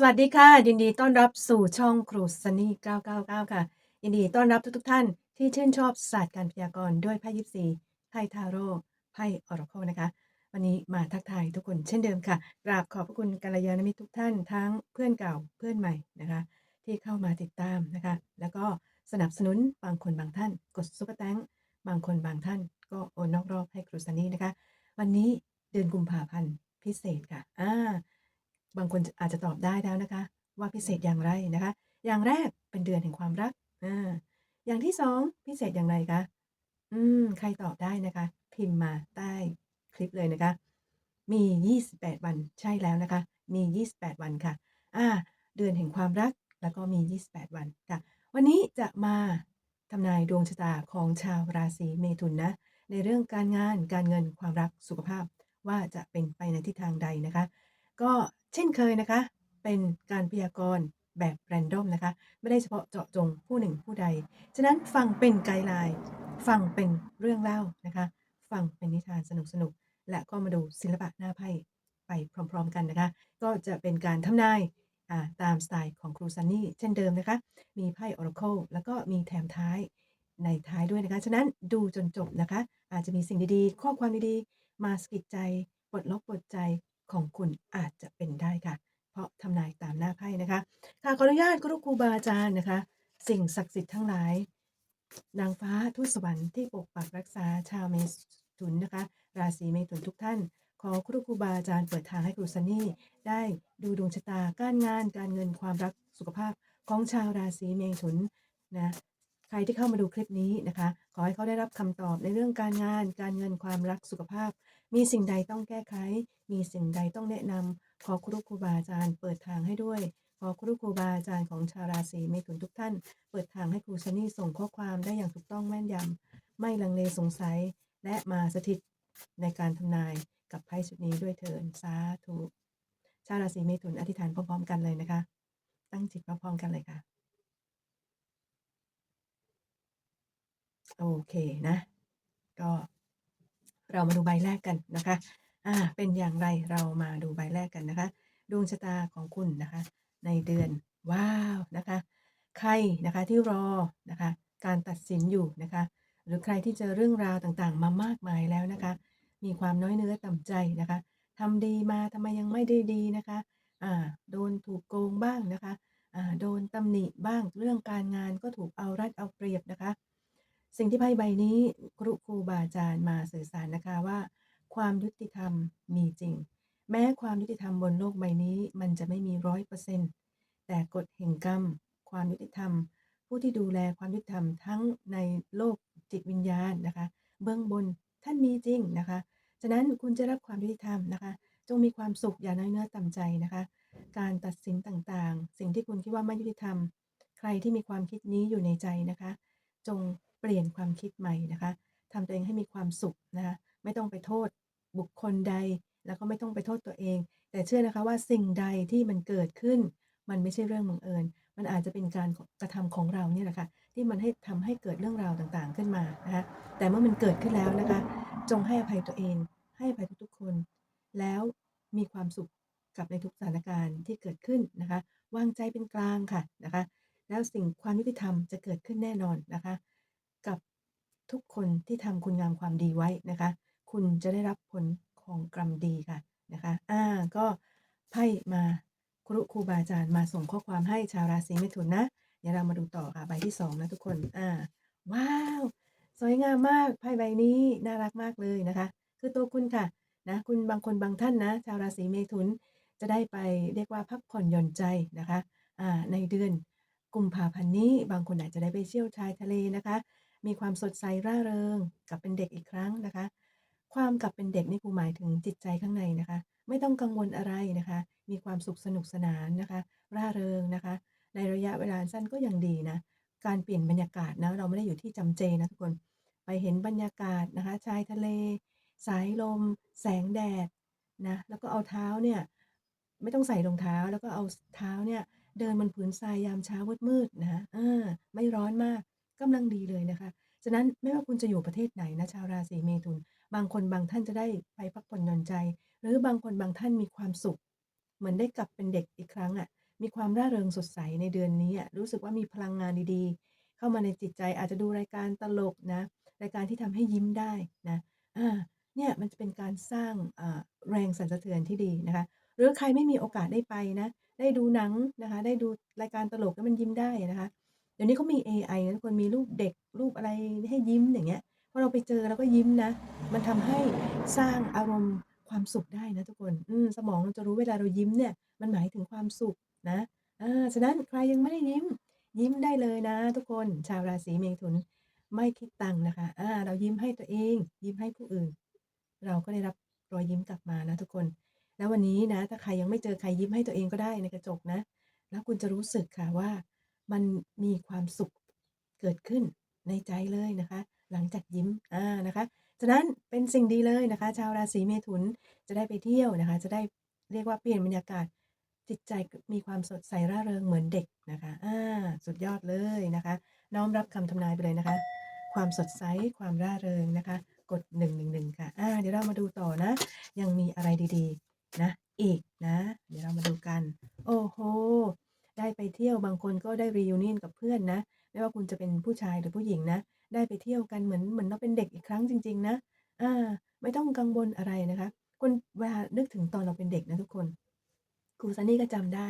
สวัสดีค่ะ ยินดีต้อนรับสู่ช่องครูซันนี่999 ค่ะ ยินดีต้อนรับทุกๆ ท่านที่ชื่นชอบศาสตร์การพยากรณ์ด้วยไพ่ยิปซีไพ่ทาโร่ไพ่ออราเคิลนะคะ วันนี้มาทักทายทุกคนเช่นเดิมค่ะกราบขอบพระคุณกัลยาณมิตรทุกท่านทั้งเพื่อนเก่าเพื่อนใหม่นะคะ ที่เข้ามาติดตามนะคะ แล้วก็สนับสนุนบางคนบางท่าน กดซุปเปอร์แตงบางคนบางท่าน ก็โอนนอกรอบให้ครูซันนี่นะคะ วันนี้เดือนกุมภาพันธ์พิเศษค่ะอ่า บางคนอาจจะตอบได้แล้วนะคะ ว่าพิเศษอย่างไรนะคะ อย่างแรกเป็นเดือนแห่งความรักอ่าอย่างที่สองพิเศษอย่างไรคะอืมใครตอบได้นะคะ พิมพ์มาใต้คลิปเลยนะคะ มี 28 วันใช่แล้วนะคะ มี 28 วันค่ะ อ่า เดือนแห่งความรักแล้วก็มี 28 วันค่ะ วันนี้จะมาทำนายดวงชะตาของชาวราศีเมถุนนะ ในเรื่องการงานการเงินความรักสุขภาพว่าจะเป็นไปในทิศทางใดนะคะ ก็ เช่นเคยนะคะ เป็นการพยากรณ์แบบแรนดอมนะคะ ไม่ได้เฉพาะเจาะจงผู้หนึ่งผู้ใด ฉะนั้นฟังเป็นไกด์ไลน์ ฟังเป็นเรื่องเล่านะคะ ฟังเป็นนิทานสนุกๆและก็มาดูศิลปะหน้าไพ่ไปพร้อม ๆ กันนะคะ ก็จะเป็นการทำนายาตามสไตล์ของครูซันนี่เช่นเดิมนะคะ มีไพ่ Oracle แล้วก็มีแถมท้ายในท้ายด้วยนะคะ ฉะนั้นดูจนจบนะคะ อาจจะมีสิ่งดีๆ ข้อความดีๆ มาสะกิดใจปลดล็อกปลดใจ ของคุณอาจจะเป็นได้ค่ะ เพราะทำนายตามหน้าไพ่นะคะค่ะขออนุญาตครูครูบาอาจารย์นะคะ สิ่งศักดิ์สิทธิ์ทั้งหลาย นางฟ้าทูตสวรรค์ที่ปกปักรักษาชาวเมถุนนะคะ ราศีเมถุนทุกท่าน ขอครูครูบาอาจารย์เปิดทางให้ครูซันนี่ได้ดูดวงชะตาการงานการเงินความรักสุขภาพของชาวราศีเมถุนนะใครที่เข้ามาดูคลิปนี้นะคะ ขอให้เขาได้รับคำตอบในเรื่องการงาน การเงินความรักสุขภาพ มีสิ่งใดต้องแก้ไข มีสิ่งใดต้องแนะนำขอครูครูบาอาจารย์เปิดทางให้ด้วย ขอครูครูบาอาจารย์ของชาวราศีเมถุนทุกท่าน เปิดทางให้ครูซันนี่ส่งข้อความได้อย่างถูกต้องแม่นยำไม่ลังเลสงสัย และมาสถิตในการทำนายกับไพ่ชุดนี้ด้วยเถินสาธุชาวราศีเมถุนอธิษฐานพร้อมๆกันเลยนะคะ ตั้งจิตพร้อมๆกันเลยค่ะ โอเคนะ ก็ เรามาดูใบแรกกันนะคะ อ่า เป็นอย่างไรเรามาดูใบแรกกันนะคะ ดวงชะตาของคุณนะคะ ในเดือนว้าวนะคะ ใครนะคะที่รอนะคะ การตัดสินอยู่นะคะ หรือใครที่เจอเรื่องราวต่างๆ มามากมายแล้วนะคะ มีความน้อยเนื้อต่ำใจนะคะทำดีมาทำไมยังไม่ได้ดีนะคะ อ่า โดนถูกโกงบ้างนะคะ อ่า โดนตำหนิบ้างเรื่องการงานก็ถูกเอารัดเอาเปรียบนะคะ สิ่งที่ไพ่ใบนี้ครูครูบาอาจารย์มาสื่อสารนะคะว่า ความยุติธรรมมีจริง แม้ความยุติธรรมบนโลกใบนี้มันจะไม่มีร้อยเปอร์เซ็นต์แต่กฎแห่งกรรม ความยุติธรรม ผู้ที่ดูแลความยุติธรรมทั้งในโลกจิตวิญญาณนะคะ เบื้องบนท่านมีจริงนะคะ ฉะนั้นคุณจะรับความยุติธรรมนะคะ จงมีความสุขอย่าน้อยเนื้อต่ำใจนะคะ การตัดสินต่างๆ สิ่งที่คุณคิดว่าไม่ยุติธรรม ใครที่มีความคิดนี้อยู่ในใจนะคะ จง เปลี่ยนความคิดใหม่นะคะทำตัวเองให้มีความสุขนะคะไม่ต้องไปโทษบุคคลใด แล้วก็ไม่ต้องไปโทษตัวเอง แต่เชื่อนะคะว่าสิ่งใดที่มันเกิดขึ้น มันไม่ใช่เรื่องบังเอิญ มันอาจจะเป็นการกระทำของเราเนี่ยแหละค่ะที่มันให้ทำให้เกิดเรื่องราวต่างๆขึ้นมานะคะแต่เมื่อมันเกิดขึ้นแล้วนะคะ จงให้อภัยตัวเอง ให้อภัยทุกๆคน แล้วมีความสุขกับในทุกสถานการณ์ที่เกิดขึ้นนะคะวางใจเป็นกลางค่ะนะคะ แล้วสิ่งความยุติธรรมจะเกิดขึ้นแน่นอนนะคะ ทุกคนที่ทำคุณงามความดีไว้นะคะ คุณจะได้รับผลของกรรมดีค่ะนะคะอ่าก็ไพ่มาครูครูบาอาจารย์มาส่งข้อความให้ชาวราศีเมถุนนะเดี๋ยวเรามาดูต่อค่ะใบที่สองนะทุกคนอ่าว้าว สวยงามมากไพ่ใบนี้น่ารักมากเลยนะคะ คือตัวคุณค่ะนะคุณบางคนบางท่านนะ ชาวราศีเมถุนจะได้ไปเรียกว่าพักผ่อนหย่อนใจนะคะอ่าในเดือนกุมภาพันธ์นี้บางคนอาจจะได้ไปเที่ยวชายทะเลนะคะ มีความสดใสร่าเริงกลับเป็นเด็กอีกครั้งนะคะ ความกลับเป็นเด็กนี่ครูหมายถึงจิตใจข้างในนะคะ ไม่ต้องกังวลอะไรนะคะ มีความสุขสนุกสนานนะคะ ร่าเริงนะคะ ในระยะเวลาสั้นก็ยังดีนะ การเปลี่ยนบรรยากาศนะเราไม่ได้อยู่ที่จำเจนะทุกคน ไปเห็นบรรยากาศนะคะ ชายทะเล สายลม แสงแดดนะ แล้วก็เอาเท้าเนี่ยไม่ต้องใส่รองเท้าแล้วก็เอาเท้าเนี่ยเดินบนผืนทรายยามเช้ามืดๆนะคะอาไม่ร้อนมาก กำลังดีเลยนะคะ ฉะนั้นไม่ว่าคุณจะอยู่ประเทศไหนนะชาวราศีเมถุน บางคนบางท่านจะได้ไปพักผ่อนหย่อนใจ หรือบางคนบางท่านมีความสุข เหมือนได้กลับเป็นเด็กอีกครั้งอะมีความร่าเริงสดใสในเดือนนี้อะรู้สึกว่ามีพลังงานดีๆ เข้ามาในจิตใจอาจจะดูรายการตลกนะ รายการที่ทำให้ยิ้มได้นะอาเนี่ยมันจะเป็นการสร้างแรงสั่นสะเทือนที่ดีนะคะ หรือใครไม่มีโอกาสได้ไปนะ ได้ดูหนังนะคะ ได้ดูรายการตลกแล้วมันยิ้มได้นะคะ เดี๋ยวนี้เขามีเอไอนะทุกคนมีรูปเด็กรูปอะไรให้ยิ้มอย่างเงี้ยพอเราไปเจอเราก็ยิ้มนะ มันทำให้สร้างอารมณ์ความสุขได้นะทุกคนอืมสมองเราจะรู้เวลาเรายิ้มเนี่ย มันหมายถึงความสุขนะอ่าฉะนั้นใครยังไม่ได้ยิ้ม ยิ้มได้เลยนะ ทุกคนชาวราศีเมถุนไม่คิดตังค์นะคะอ่าเรายิ้มให้ตัวเอง ยิ้มให้ผู้อื่น เราก็ได้รับรอยยิ้มกลับมานะทุกคน แล้ววันนี้นะ ถ้าใครยังไม่เจอใครยิ้มให้ตัวเองก็ได้ในกระจกนะ แล้วคุณจะรู้สึกค่ะว่า มันมีความสุขเกิดขึ้นในใจเลยนะคะ หลังจากยิ้มอ่านะคะฉะนั้นเป็นสิ่งดีเลยนะคะ ชาวราศีเมถุนจะได้ไปเที่ยวนะคะ จะได้เรียกว่าเปลี่ยนบรรยากาศจิตใจมีความสดใสร่าเริงเหมือนเด็กนะคะอ่าสุดยอดเลยนะคะ น้อมรับคำทำนายไปเลยนะคะ ความสดใสความร่าเริงนะคะ กด111ค่ะอ่าเดี๋ยวเรามาดูต่อนะ ยังมีอะไรดีๆ นะ อีกนะ เดี๋ยวเรามาดูกัน โอ้โฮ ได้ไปเที่ยวบางคนก็ได้ reunion กับเพื่อนนะ ไม่ว่าคุณจะเป็นผู้ชายหรือผู้หญิงนะ ได้ไปเที่ยวกันเหมือนเหมือนเราเป็นเด็กอีกครั้งจริง ๆ นะอาไม่ต้องกังวลอะไรนะคะคุณเวลานึกถึงตอนเราเป็นเด็กนะทุกคนครูซันนี่ก็จำได้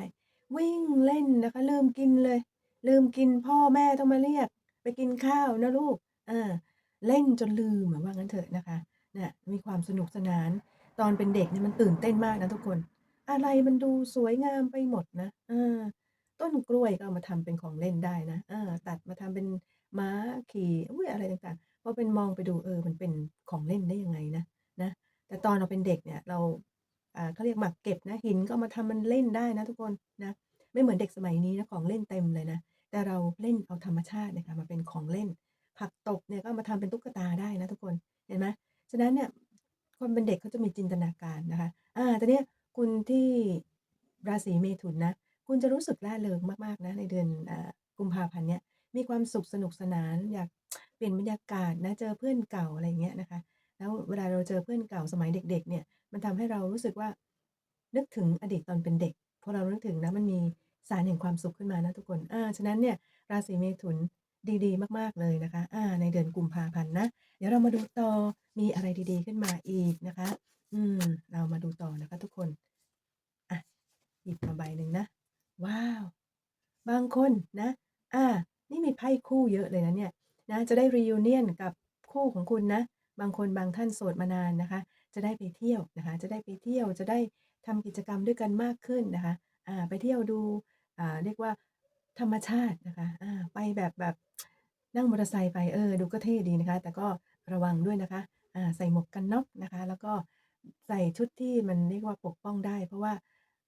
วิ่งเล่นนะคะลืมกินเลย ลืมกินพ่อแม่ต้องมาเรียก ไปกินข้าวนะลูกอาเล่นจนลืมอะว่างั้นเถอะนะคะเนี่ยมีความสนุกสนาน ตอนเป็นเด็กเนี่ยมันตื่นเต้นมากนะทุกคน อะไรมันดูสวยงามไปหมดนะเออ ต้นกล้วยก็เอามาทำเป็นของเล่นได้นะเออตัดมาทำเป็นม้าขี่อุ๊ยอะไรต่างๆพอเป็นมองไปดูเออมันเป็นของเล่นได้ยังไงนะนะแต่ตอนเราเป็นเด็กเนี่ยเราอ่าเขาเรียกหมากเก็บนะหินก็มาทำมันเล่นได้นะทุกคนนะไม่เหมือนเด็กสมัยนี้นะของเล่นเต็มเลยนะแต่เราเล่นเอาธรรมชาติเนี่ยค่ะมาเป็นของเล่น ผักตบเนี่ยก็มาทำเป็นตุ๊กตาได้นะทุกคนเห็นไหมฉะนั้นเนี่ยคนเป็นเด็กเขาจะมีจินตนาการนะคะอ่าต่เนี่ยคุณที่ราศีเมถุนนะ คุณจะรู้สึกร่าเริงมากๆนะในเดือนอ่ากุมภาพันธ์เนี้ยมีความสุขสนุกสนานอยากเปลี่ยนบรรยากาศนะเจอเพื่อนเก่าอะไรอย่างเงี้ยนะคะ แล้วเวลาเราเจอเพื่อนเก่าสมัยเด็ก ๆ เนี่ยมันทำให้เรารู้สึกว่า นึกถึงอดีตตอนเป็นเด็กพอเรานึกถึงนะมันมีสารแห่งความสุขขึ้นมานะทุกคนอ่าฉะนั้นเนี่ยราศีเมถุนดีๆ มากๆเลยนะคะอ่าในเดือนกุมภาพันธ์นะเดี๋ยวเรามาดูต่อมีอะไรดีๆ ขึ้นมาอีกนะคะ อืม เรามาดูต่อนะคะ ทุกคนอะหยิบมาใบหนึ่งนะ ว้าว บางคนนะ อ่า นี่มีไพ่คู่เยอะเลยนะเนี่ยนะจะได้ reunion กับคู่ของคุณนะ บางคนบางท่านโสดมานานนะคะ จะได้ไปเที่ยวนะคะ จะได้ไปเที่ยวจะได้ทำกิจกรรมด้วยกันมากขึ้นนะคะอ่าไปเที่ยวดูอ่าเรียกว่าธรรมชาตินะคะอ่าไปแบบแบบนั่งมอเตอร์ไซค์ไปเออดูก็เท่ดีนะคะ แต่ก็ระวังด้วยนะคะอ่าใส่หมวกกันน็อกนะคะ แล้วก็ใส่ชุดที่มันเรียกว่าปกป้องได้ เพราะว่า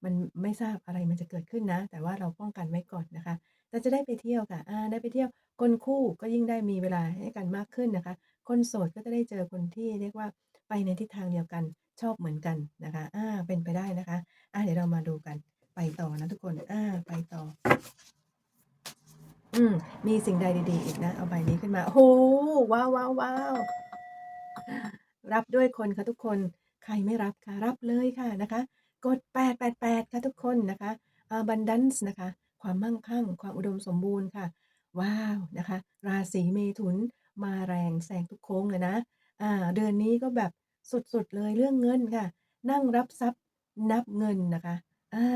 มันไม่ทราบอะไรมันจะเกิดขึ้นนะ แต่ว่าเราป้องกันไว้ก่อนนะคะ แต่จะได้ไปเที่ยวค่ะอ่าได้ไปเที่ยวคนคู่ก็ยิ่งได้มีเวลาให้กันมากขึ้นนะคะ คนโสดก็จะได้เจอคนที่เรียกว่าไปในทิศทางเดียวกันชอบเหมือนกันนะคะอ่าเป็นไปได้นะคะอ่าเดี๋ยวเรามาดูกันไปต่อนะทุกคนอ่าไปต่อ อืมมีสิ่งใดดีๆอีกนะ เอาใบนี้ขึ้นมาโอ้โฮว้าวๆๆรับด้วยคนค่ะทุกคนใครไม่รับค่ะรับเลยค่ะนะคะ กด888 ค่ะทุกคนนะคะ Abundance นะคะ ความมั่งคั่ง ความอุดมสมบูรณ์ค่ะ ว้าวนะคะ ราศีเมถุนมาแรงแซงทุกโค้งเลยนะอ่าเดือนนี้ก็แบบสุดๆเลยเรื่องเงินค่ะ นั่งรับทรัพย์นับเงินนะคะอ่า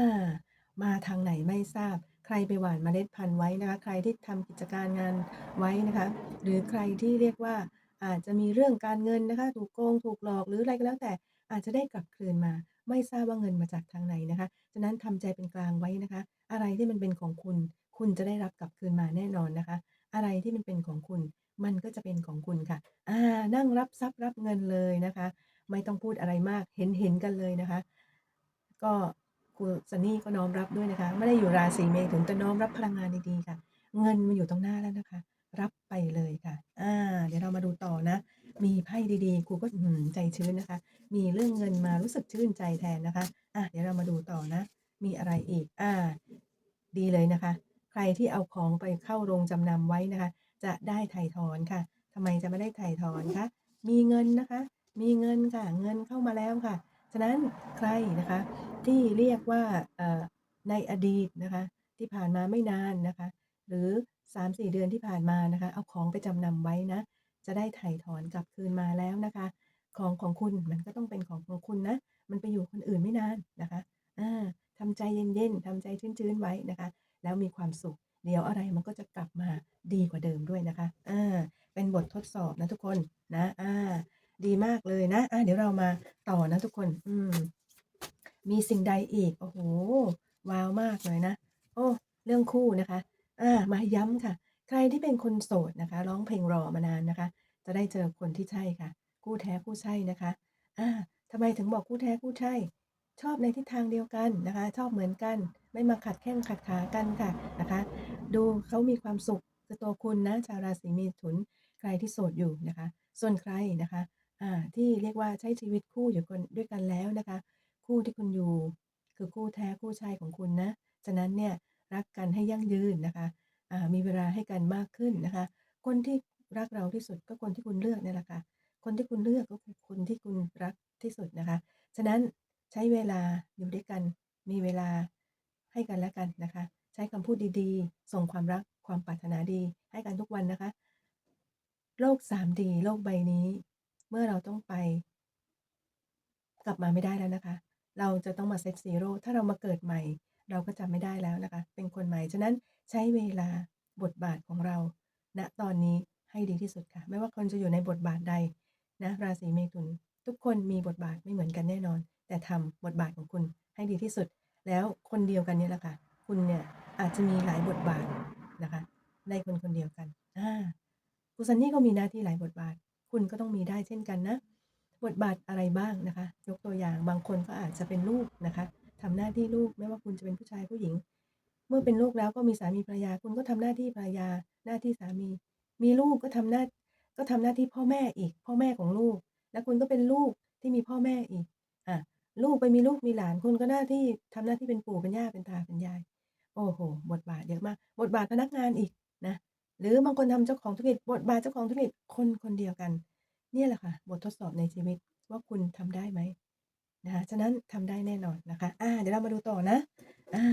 มาทางไหนไม่ทราบ ใครไปหว่านเมล็ดพันธุ์ไว้นะคะ ใครที่ทำกิจการงานไว้นะคะ หรือใครที่เรียกว่าอาจจะมีเรื่องการเงินนะคะ ถูกโกง ถูกหลอก หรืออะไรก็แล้วแต่อาจจะได้กลับคืนมา ไม่ทราบว่าเงินมาจากทางไหนนะคะฉะนั้นทำใจเป็นกลางไว้นะคะ อะไรที่มันเป็นของคุณ คุณจะได้รับกลับคืนมาแน่นอนนะคะ อะไรที่มันเป็นของคุณ มันก็จะเป็นของคุณค่ะ อ่า นั่งรับทรัพย์รับเงินเลยนะคะ ไม่ต้องพูดอะไรมากเห็นเห็นกันเลยนะคะ ก็ครูซันนี่ก็น้อมรับด้วยนะคะ ไม่ได้อยู่ราศีเมถุนแต่น้อมรับพลังงานดีๆค่ะ เงินมาอยู่ตรงหน้าแล้วนะคะ รับไปเลยค่ะ อ่า เดี๋ยวเรามาดูต่อนะ มีไพ่ดีๆ ครูก็ใจชื้นนะคะ มีเรื่องเงินมารู้สึกชื่นใจแทนนะคะอาเดี๋ยวเรามาดูต่อนะ มีอะไรอีก อ่า ดีเลยนะคะ ใครที่เอาของไปเข้าโรงจำนำไว้นะคะ จะได้ไถ่ถอนค่ะทำไมจะไม่ได้ไถ่ถอนคะ มีเงินนะคะ มีเงินค่ะ เงินเข้ามาแล้วค่ะ ฉะนั้นใครนะคะ ที่เรียกว่าในอดีตนะคะ ที่ผ่านมาไม่นานนะคะ หรือ 3-4 เดือนที่ผ่านมานะคะ เอาของไปจำนำไว้นะ จะได้ไถ่ถอนกลับคืนมาแล้วนะคะ ของของคุณมันก็ต้องเป็นของของคุณนะ มันไปอยู่คนอื่นไม่นานนะคะอ่าทำใจเย็นๆทำใจชื้นๆไว้นะคะ แล้วมีความสุข เดี๋ยวอะไรมันก็จะกลับมาดีกว่าเดิมด้วยนะคะอ่าเป็นบททดสอบนะทุกคนนะอ่าดีมากเลยนะอ่าเดี๋ยวเรามาต่อนะทุกคน อืมมีสิ่งใดอีก โอ้โฮว้าวมากเลยนะ โอ้ เรื่องคู่นะคะ อ่า มาย้ำค่ะ ใครที่เป็นคนโสดนะคะ ร้องเพลงรอมานานนะคะ จะได้เจอคนที่ใช่ค่ะ คู่แท้คู่ใช่นะคะอ่าทำไมถึงบอกคู่แท้คู่ใช่ ชอบในทิศทางเดียวกันนะคะ ชอบเหมือนกัน ไม่มาขัดแข้งขัดขากันค่ะนะคะ ดูเขามีความสุขคือตัวคุณนะชาวราศีเมถุนใครที่โสดอยู่นะคะ ส่วนใครนะคะอ่าที่เรียกว่าใช้ชีวิตคู่อยู่กันด้วยกันแล้วนะคะ คู่ที่คุณอยู่คือคู่แท้คู่ใช่ของคุณนะฉะนั้นเนี่ยรักกันให้ยั่งยืนนะคะ มีเวลาให้กันมากขึ้นนะคะ คนที่รักเราที่สุดก็คนที่คุณเลือกเนี่ยแหละค่ะ คนที่คุณเลือกก็คือคนที่คุณรักที่สุดนะคะ ฉะนั้นใช้เวลาอยู่ด้วยกัน มีเวลาให้กันและกันนะคะ ใช้คำพูดดีๆ ส่งความรักความปรารถนาดี ให้กันทุกวันนะคะ โลก 3D โลกใบนี้ เมื่อเราต้องไป กลับมาไม่ได้แล้วนะคะ เราจะต้องมา Set Zero ถ้าเรามาเกิดใหม่ เราก็จำไม่ได้แล้วนะคะ เป็นคนใหม่ ฉะนั้น ใช้เวลาบทบาทของเราณตอนนี้ให้ดีที่สุดค่ะ ไม่ว่าคนจะอยู่ในบทบาทใดนะราศีเมถุน ทุกคนมีบทบาทไม่เหมือนกันแน่นอน แต่ทำบทบาทของคุณให้ดีที่สุด แล้วคนเดียวกันเนี่ยแหละค่ะ คุณเนี่ยอาจจะมีหลายบทบาทนะคะ ในคนคนเดียวกันอ่าคุณซันนี่ก็มีหน้าที่หลายบทบาท คุณก็ต้องมีได้เช่นกันนะ บทบาทอะไรบ้างนะคะ ยกตัวอย่างบางคนก็อาจจะเป็นลูกนะคะทำหน้าที่ลูกไม่ว่าคุณจะเป็นผู้ชายผู้หญิง มื่อเป็นลูกแล้วก็มีสามีภรรยา คุณก็ทำหน้าที่ภรรยา หน้าที่สามี มีลูกก็ทำหน้าก็ทำหน้าที่พ่อแม่อีก พ่อแม่ของลูก แล้วคุณก็เป็นลูกที่มีพ่อแม่อีกอ่าลูกไปมีลูกมีหลานคุณก็หน้าที่ทำหน้าที่เป็นปู่เป็นย่าเป็นตาเป็นยาย โอ้โฮบทบาทเยอะมาก บทบาทพนักงานอีกนะหรือบางคนทำเจ้าของธุรกิจบทบาทเจ้าของธุรกิจคนคนเดียวกันเนี่ยแหละค่ะ บททดสอบในชีวิตว่าคุณทำได้ไหมนะคะฉะนั้นทำได้แน่นอนนะคะอาเดี๋ยวเรามาดูต่อนะอา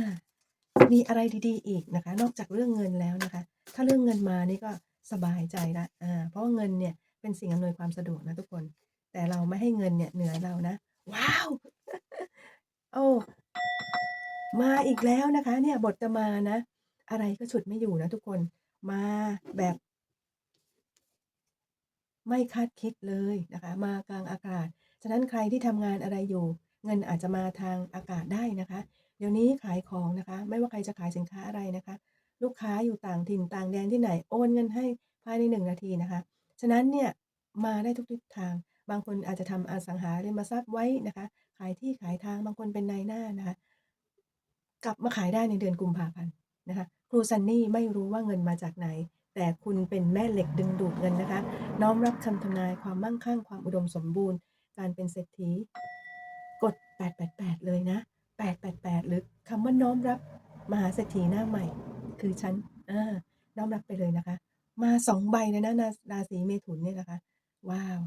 มีอะไรดีๆ อีกนะคะ นอกจากเรื่องเงินแล้วนะคะ ถ้าเรื่องเงินมานี่ก็สบายใจล้วอาเพราะว่าเงินเนี่ยเป็นสิ่งอำนวยความสะดวกนะทุกคน แต่เราไม่ให้เงินเนี่ยเหนือเรานะ ว้าว โอ้มาอีกแล้วนะคะ เนี่ยบทจะมานะ อะไรก็ฉุดไม่อยู่นะทุกคนมาแบบ ไม่คาดคิดเลยนะคะ มากลางอากาศ ฉะนั้นใครที่ทำงานอะไรอยู่ เงินอาจจะมาทางอากาศได้นะคะ เดี๋ยวนี้ขายของนะคะ ไม่ว่าใครจะขายสินค้าอะไรนะคะ ลูกค้าอยู่ต่างถิ่นต่างแดนที่ไหนโอนเงินให้ภายใน 1 นาทีนะคะ ฉะนั้นเนี่ยมาได้ทุกทิศทาง บางคนอาจจะทำอสังหาริมทรัพย์ไว้นะคะ ขายที่ขายทางบางคนเป็นนายหน้านะคะ กลับมาขายได้ในเดือนกุมภาพันธ์นะคะครูซันนี่ไม่รู้ว่าเงินมาจากไหน แต่คุณเป็นแม่เหล็กดึงดูดเงินนะคะ น้อมรับคำทำนายความมั่งคั่งความอุดมสมบูรณ์ การเป็นเศรษฐีกด 888 เลยนะ 888 หรือคำว่าน้อมรับมหาเศรษฐีหน้าใหม่ คือฉันอาน้อมรับไปเลยนะคะ มา2ใบเลยนะนาราศีเมถุนเนี่ยนะคะ ว้าว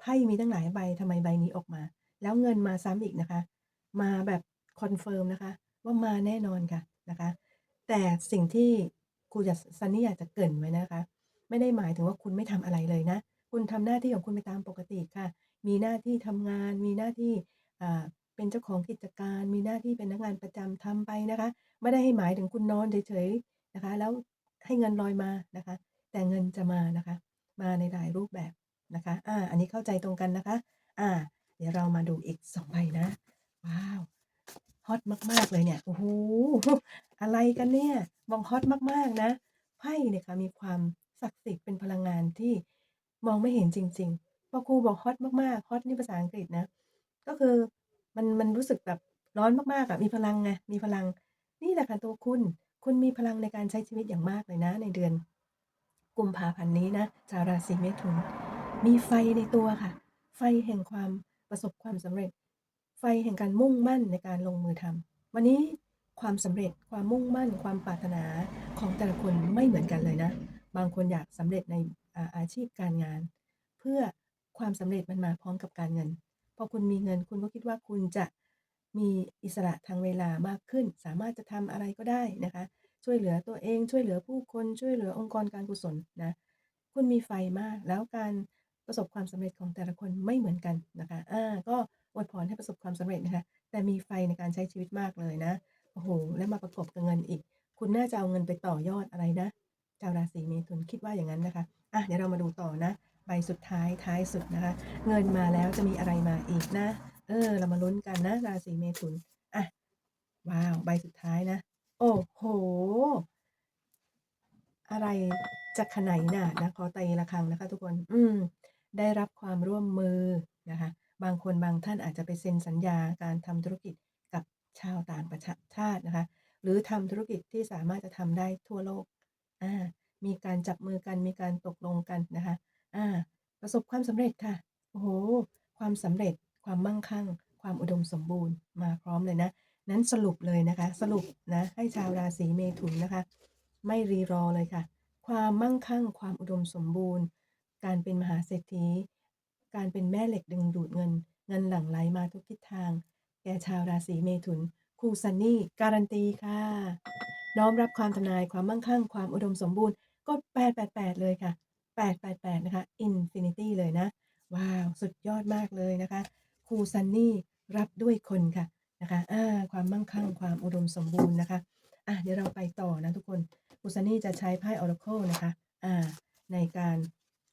ไพ่มีตั้งหลายใบทำไมใบนี้ออกมา แล้วเงินมาซ้ำอีกนะคะ มาแบบคอนเฟิร์มนะคะ ว่ามาแน่นอนค่ะนะคะ แต่สิ่งที่ครูอยากซันนี่อยากจะเกริ่นไว้นะคะ ไม่ได้หมายถึงว่าคุณไม่ทำอะไรเลยนะ คุณทำหน้าที่ของคุณไปตามปกติค่ะ มีหน้าที่ทำงาน มีหน้าที่อ่า เป็นเจ้าของกิจการ มีหน้าที่เป็นนักงานประจำทำไปนะคะ ไม่ได้ให้หมายถึงคุณนอนเฉยๆนะคะ แล้วให้เงินลอยมานะคะ แต่เงินจะมานะคะ มาในหลายรูปแบบนะคะอ่าอันนี้เข้าใจตรงกันนะคะ อ่า เดี๋ยวเรามาดูอีก2ใบนะว้าวฮอตมากๆเลยเนี่ยโอ้โฮอะไรกันเนี่ยบอกฮอตมากๆนะไพ่เนี่ยค่ะมีความศักดิ์สิทธิ์เป็นพลังงานที่มองไม่เห็นจริง ๆพอครูบอกฮอตมากๆฮอตนี่ภาษาอังกฤษนะ ก็คือ มัน มันรู้สึกแบบร้อนมาก ๆ อะ มีพลังไง มีพลัง นี่แหละค่ะตัวคุณ คุณมีพลังในการใช้ชีวิตอย่างมากเลยนะ ในเดือน กุมภาพันธ์นี้นะ ชาวราศีเมถุน มีไฟในตัวค่ะ ไฟแห่งความประสบความสำเร็จ ไฟแห่งการมุ่งมั่นในการลงมือทำ วันนี้ความสำเร็จ ความมุ่งมั่น ความปรารถนาของแต่ละคนไม่เหมือนกันเลยนะ บางคนอยากสำเร็จในอาอาชีพการงาน เพื่อความสำเร็จมันมาพร้อมกับการเงิน อคุณมีเงินคุณก็คิดว่าคุณจะมีอิสระทางเวลามากขึ้น สามารถจะทำอะไรก็ได้นะคะ ช่วยเหลือตัวเองช่วยเหลือผู้คนช่วยเหลือองค์กรการกุศลนะคุณมีไฟมากแล้วการประสบความสำเร็จของแต่ละคนไม่เหมือนกันนะคะอ่าก็อวยพรให้ประสบความสำเร็จนะคะ แต่มีไฟในการใช้ชีวิตมากเลยนะโอ้โฮแล้วมาประกบกับเงินอีก คุณน่าจะเอาเงินไปต่อยอดอะไรนะชาวราศีเมถุนคิดว่าอย่างงั้นนะคะอะเดี๋ยวเรามาดูต่อนะ สุดท้ายท้ายสุดนะคะ เงินมาแล้วจะมีอะไรมาอีกนะ เออ เรามาลุ้นกันนะราศีเมถุนอะว้าว ใบสุดท้ายนะ โอ้โฮอะไรจะขนน่ะนะขอตีระฆังนะคะ ทุกคน อืม ได้รับความร่วมมือนะคะ บางคนบางท่านอาจจะไปเซ็นสัญญาการทำธุรกิจกับชาวต่างประชะชาตินะคะ หรือทำธุรกิจที่สามารถจะทำได้ทั่วโลกอามีการจับมือกันมีการตกลงกันนะคะ อาประสบความสำเร็จค่ะ โอ้โฮ ความสำเร็จ ความมั่งคั่ง ความอุดมสมบูรณ์ มาพร้อมเลยนะ นั้นสรุปเลยนะคะ สรุปนะ ให้ชาวราศีเมถุนนะคะ ไม่รีรอเลยค่ะ ความมั่งคั่ง ความอุดมสมบูรณ์ การเป็นมหาเศรษฐี การเป็นแม่เหล็กดึงดูดเงิน เงินหลั่งไหลมาทุกทิศทาง แก่ชาวราศีเมถุน ครูซันนี่การันตีค่ะ น้อมรับความทำนาย ความมั่งคั่ง ความอุดมสมบูรณ์ กด 888 เลยค่ะ 888 นะคะอินฟินิตีเลยนะ ว้าว สุดยอดมากเลยนะคะ ครูซันนี่รับด้วยคนค่ะนะคะอ่าความมั่งคั่งความอุดมสมบูรณ์นะคะอะเดี๋ยวเราไปต่อนะทุกคนครูซันนี่จะใช้ไพ่ Oracle นะคะอ่าในการ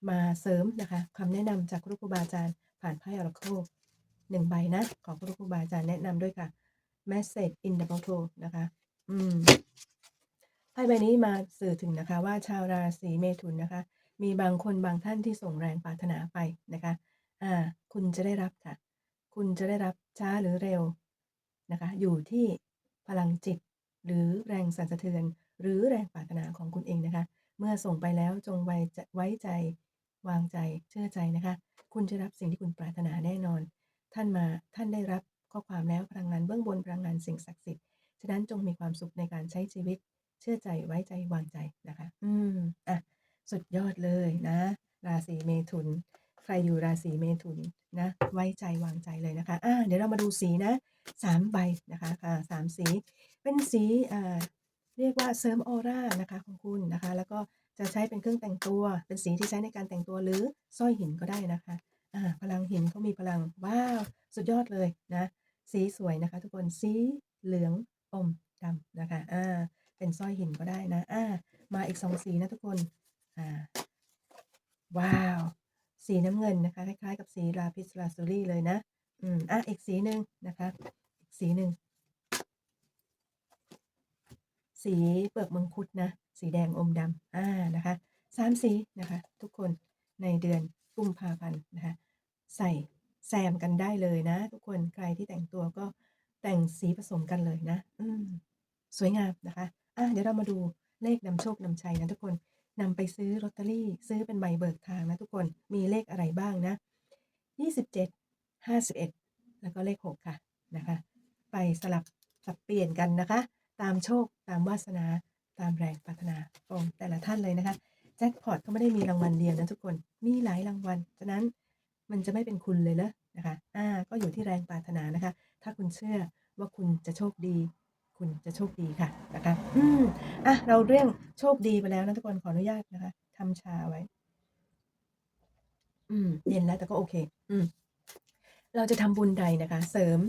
มาเสริมนะคะคำแนะนำจากคุณครูบาอาจารย์ ผ่านไพ่ Oracle 1ใบนะของคุณครูบาอาจารย์แนะนำด้วยค่ะ Message in the bottle นะคะอืมไพ่ใบนี้มาสื่อถึงนะคะว่าชาวราศีเมถุนนะคะ มีบางคนบางท่านที่ส่งแรงปรารถนาไปนะคะอ่าคุณจะได้รับค่ะ คุณจะได้รับช้าหรือเร็วนะคะ อยู่ที่พลังจิต หรือแรงสั่นสะเทือน หรือแรงปรารถนาของคุณเองนะคะ เมื่อส่งไปแล้วจงไวจะไว้ใจ วางใจเชื่อใจนะคะ คุณจะรับสิ่งที่คุณปรารถนาแน่นอน ท่านมาท่านได้รับข้อความแล้วพลังงานเบื้องบนพลังงานสิ่งศักดิ์สิทธิ์ฉะนั้นจงมีความสุขในการใช้ชีวิต เชื่อใจไว้ใจวางใจนะคะ อืมอะ สุดยอดเลยนะ ราศีเมถุน ใครอยู่ราศีเมถุนนะ ไว้ใจวางใจเลยนะคะอ่าเดี๋ยวเรามาดูสีนะ3ใบนะคะค่ะ3สี เป็นสีอ่าเรียกว่าเสริมออร่านะคะของคุณนะคะ แล้วก็จะใช้เป็นเครื่องแต่งตัว เป็นสีที่ใช้ในการแต่งตัวหรือสร้อยหินก็ได้นะคะอ่าพลังหินเขามีพลังว้าวสุดยอดเลยนะ สีสวยนะคะ ทุกคนสีเหลืองอมดำนะคะอ่าเป็นสร้อยหินก็ได้นะอ่ามาอีก2สีนะทุกคน ว้าว สีน้ำเงินนะคะ คล้ายๆ กับสีลาพิสลาซูรีเลยนะ อืม อะ อีกสีหนึ่งนะคะ อีกสีหนึ่ง สีเปลือกมังคุดนะ สีแดงอมดำอ่า นะคะ3สีนะคะ ทุกคนในเดือนกุมภาพันธ์นะคะ ใส่แซมกันได้เลยนะ ทุกคนใครที่แต่งตัวก็แต่งสีผสมกันเลยนะ อืม สวยงามนะคะ อะ เดี๋ยวเรามาดูเลขนำโชคนำชัยนะทุกคน นำไปซื้อลอตเตอรี่ ซื้อเป็นใบเบิกทางนะทุกคนมีเลขอะไรบ้างนะ 27 51 แล้วก็เลข 6 ค่ะนะคะ ไปสลับสับเปลี่ยนกันนะคะ ตามโชคตามวาสนาตามแรงปรารถนาของแต่ละท่านเลยนะคะแจ็กพอตก็ไม่ได้มีรางวัลเดียวนะทุกคนมีหลายรางวัลฉะนั้นมันจะไม่เป็นคุณเลยเหรอ?นะคะอ่าก็อยู่ที่แรงปรารถนานะคะ ถ้าคุณเชื่อว่าคุณจะโชคดี คุณจะโชคดีค่ะนะคะอืมอะเราเรื่องโชคดีไปแล้วนะทุกคนขออนุญาตนะคะทำชาไว้ อืม เย็นแล้วแต่ก็โอเค อืม เราจะทำบุญใดนะคะ เสริม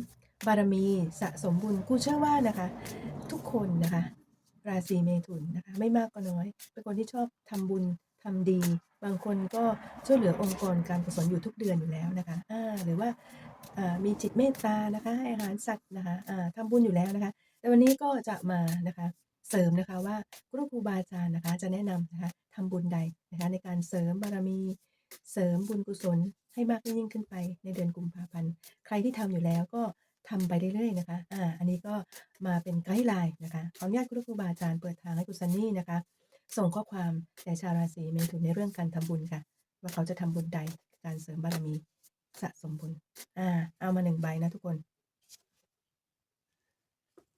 บารมีสะสมบุญครูเชื่อว่านะคะ ทุกคนนะคะ ราศีเมถุนนะคะ ไม่มากก็น้อย เป็นคนที่ชอบทำบุญทำดี บางคนก็ช่วยเหลือองค์กรการกุศลอยู่ทุกเดือนอยู่แล้วนะคะอาหรือว่าอ่ามีจิตเมตตานะคะให้อาหารสัตว์นะคะอ่าทำบุญอยู่แล้วนะคะ แต่วันนี้ก็จะมานะคะเสริมนะคะว่าคุณครูบาอาจารย์นะคะ จะแนะนำนะคะทำบุญใดนะคะ ในการเสริมบารมีเสริมบุญกุศลให้มากยิ่งขึ้นไปในเดือนกุมภาพันธ์ใครที่ทำอยู่แล้วก็ทำไปเรื่อยๆนะคะอ่าอันนี้ก็มาเป็นไกด์ไลน์นะคะขออนุญาตคุณครูบาอาจารย์เปิดทางให้คุณซันนี่นะคะ ส่งข้อความแก่ชาวราศีเมถุนในเรื่องการทำบุญค่ะ ว่าเขาจะทำบุญใดการเสริมบารมีสะสมบุญอ่าเอามา1ใบนะทุกคน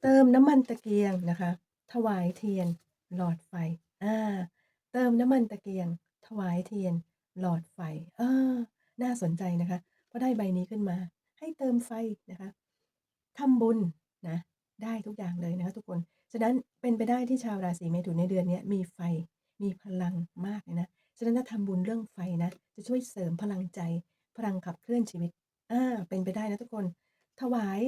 เติมน้ำมันตะเกียงนะคะ ถวายเทียน หลอดไฟอ่าเติมน้ำมันตะเกียง ถวายเทียน หลอดไฟเออน่าสนใจนะคะพอได้ใบนี้ขึ้นมา ให้เติมไฟนะคะทำบุญนะได้ทุกอย่างเลยนะคะทุกคน ฉะนั้นเป็นไปได้ที่ชาวราศีเมถุนในเดือนนี้มีไฟมีพลังมากเลยนะ ฉะนั้นถ้าทำบุญเรื่องไฟนะ จะช่วยเสริมพลังใจ พลังขับเคลื่อนชีวิต อ่า เป็นไปได้นะทุกคน ถวาย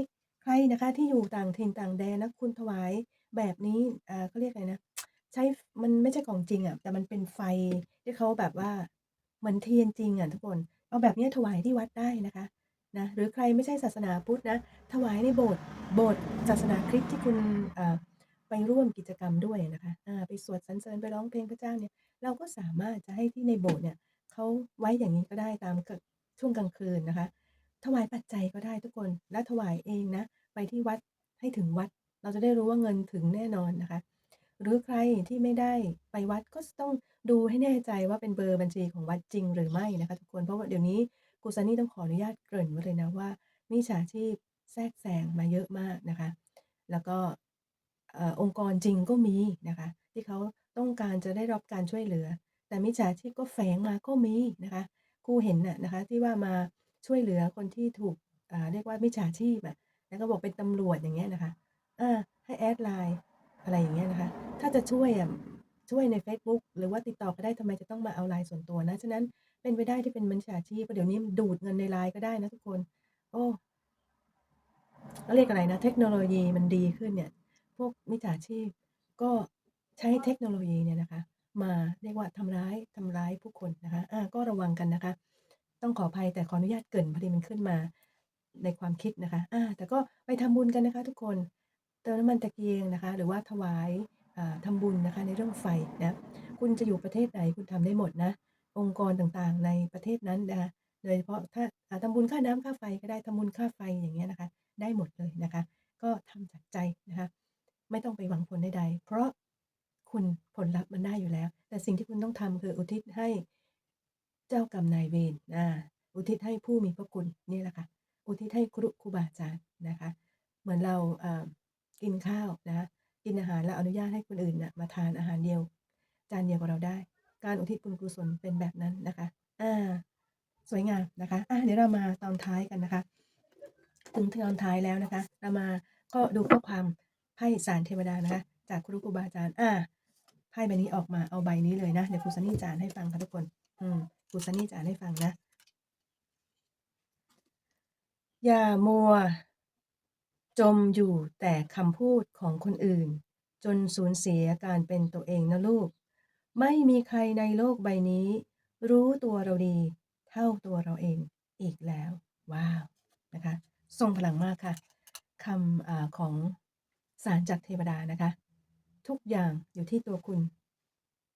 ใครนะคะที่อยู่ต่างถิ่นต่างแดนนะคุณถวายแบบนี้ อ่าเขาเรียกอะไรนะ ใช้มันไม่ใช่ของจริงอะแต่มันเป็นไฟที่เขาแบบว่าเหมือนเทียนจริงอะทุกคน เอาแบบเนี้ยถวายที่วัดได้นะคะนะหรือใครไม่ใช่ศาสนาพุทธนะถวายในโบสถ์โบสถ์ศาสนาคริสต์ที่คุณไปร่วมกิจกรรมด้วยนะคะไปสวดสรรเสริญไปร้องเพลงพระเจ้าเนี่ยเราก็สามารถจะให้ที่ในโบสถ์เนี่ยเขาไว้อย่างนี้ก็ได้ตามช่วงกลางคืนนะคะ ถวายปัจจัยก็ได้ทุกคน และถวายเองนะ ไปที่วัดให้ถึงวัด เราจะได้รู้ว่าเงินถึงแน่นอนนะคะ หรือใครที่ไม่ได้ไปวัดก็ต้องดูให้แน่ใจว่าเป็นเบอร์บัญชีของวัดจริงหรือไม่นะคะทุกคน เพราะว่าเดี๋ยวนี้กูซานี่ต้องขออนุญาตเกริ่นไว้เลยนะว่ามิจฉาชีพแทรกแซงมาเยอะมากนะคะ แล้วก็ออองค์กรจริงก็มีนะคะ ที่เขาต้องการจะได้รับการช่วยเหลือ แต่มิจฉาชีพก็แฝงมาก็มีนะคะครูเห็นน่ะนะคะที่ว่ามา ช่วยเหลือคนที่ถูกเรียกว่ามิจฉาชีพอะแล้วก็บอกเป็นตำรวจอย่างเงี้ยนะคะอาให้แอดไลน์อะไรอย่างเงี้ยนะคะ ถ้าจะช่วยอะช่วยในเฟซบุ๊กหรือว่าติดต่อก็ได้ทำไมจะต้องมาเอาไลน์ส่วนตัวนะ ฉะนั้นเป็นไปได้ที่เป็นมิจฉาชีพเพราะเดี๋ยวนี้ดูดเงินในไลน์ก็ได้นะทุกคน โอ้เขาเรียกอะไรนะ เทคโนโลยีมันดีขึ้นเนี่ย พวกมิจฉาชีพก็ใช้เทคโนโลยีเนี่ยนะคะ มาเรียกว่าทำร้ายทำร้ายผู้คนนะคะ อ่าก็ระวังกันนะคะ ต้องขออภัยแต่ขออนุญาตเกินพอดีมันขึ้นมาในความคิดนะคะอาแต่ก็ไปทำบุญกันนะคะ ทุกคนเติมน้ำมันตะเกียงนะคะ หรือว่าถวายอ่าทำบุญนะคะในเรื่องไฟนะคุณจะอยู่ประเทศไหนคุณทำได้หมดนะ องค์กรต่างๆในประเทศนั้นนะคะโดยเฉพาะถ้าอ่าทำบุญค่าน้ำค่าไฟก็ได้ทำบุญค่าไฟอย่างเงี้ยนะคะ ได้หมดเลยนะคะ ก็ทำจากใจนะคะ ไม่ต้องไปหวังผลใดๆเพราะคุณผลลัพธ์มันได้อยู่แล้ว แต่สิ่งที่คุณต้องทำคืออุทิศให้ เจ้ากรรมนายเวรอาอุทิศให้ผู้มีพระคุณนี่แหละค่ะอุทิศให้ครุครูบาอาจารย์นะคะ เหมือนเราอ่ากินข้าวนะกินอาหารแล้วอนุญาตให้คนอื่นน่ะมาทานอาหารเดียว จานเดียวกับเราได้ การอุทิศบุญกุศลเป็นแบบนั้นนะคะอ่าสวยงามนะคะอ่าเดี๋ยวเรามาตอนท้ายกันนะคะ ถึงตอนท้ายแล้วนะคะ เรามาก็ดูข้อความไพ่สารเทวดานะคะ จากครูครูบาอาจารย์อ่าไพ่ใบนี้ออกมาเอาใบนี้เลยนะเดี๋ยวครูซันนี่จานให้ฟังค่ะทุกคน อืม ครูซันนี่จะอ่านให้ฟังนะ อย่ามัว จมอยู่แต่คำพูดของคนอื่น จนสูญเสียการเป็นตัวเองนะลูก ไม่มีใครในโลกใบนี้ รู้ตัวเราดี เท่าตัวเราเองอีกแล้ว ว้าว นะคะ ทรงพลังมากค่ะคำอของสารจากเทวดานะคะ ทุกอย่างอยู่ที่ตัวคุณ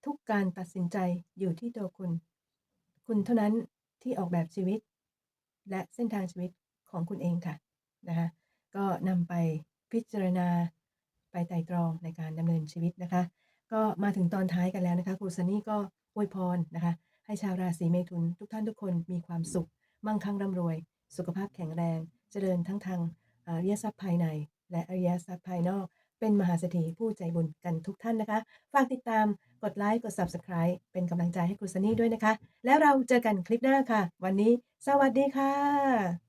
ทุกการตัดสินใจอยู่ที่ตัวคุณ คุณเท่านั้นที่ออกแบบชีวิต และเส้นทางชีวิตของคุณเองค่ะนะคะก็นำไปพิจารณาไปไต่ตรองในการดำเนินชีวิตนะคะ ก็มาถึงตอนท้ายกันแล้วนะคะครูซันนี่ก็อวยพรนะคะ ให้ชาวราศีเมถุนทุกท่านทุกคนมีความสุข มั่งคั่งร่ำรวย สุขภาพแข็งแรง เจริญทั้งทางอริยทรัพย์ภายใน และอริยทรัพย์ภายนอก เป็นมหาเศรษฐีผู้ใจบุญกันทุกท่านนะคะ ฝากติดตาม กดไลค์กด Subscribe เป็นกำลังใจให้ครูซันนี่ด้วยนะคะ แล้วเราเจอกันคลิปหน้าค่ะ วันนี้ สวัสดีค่ะ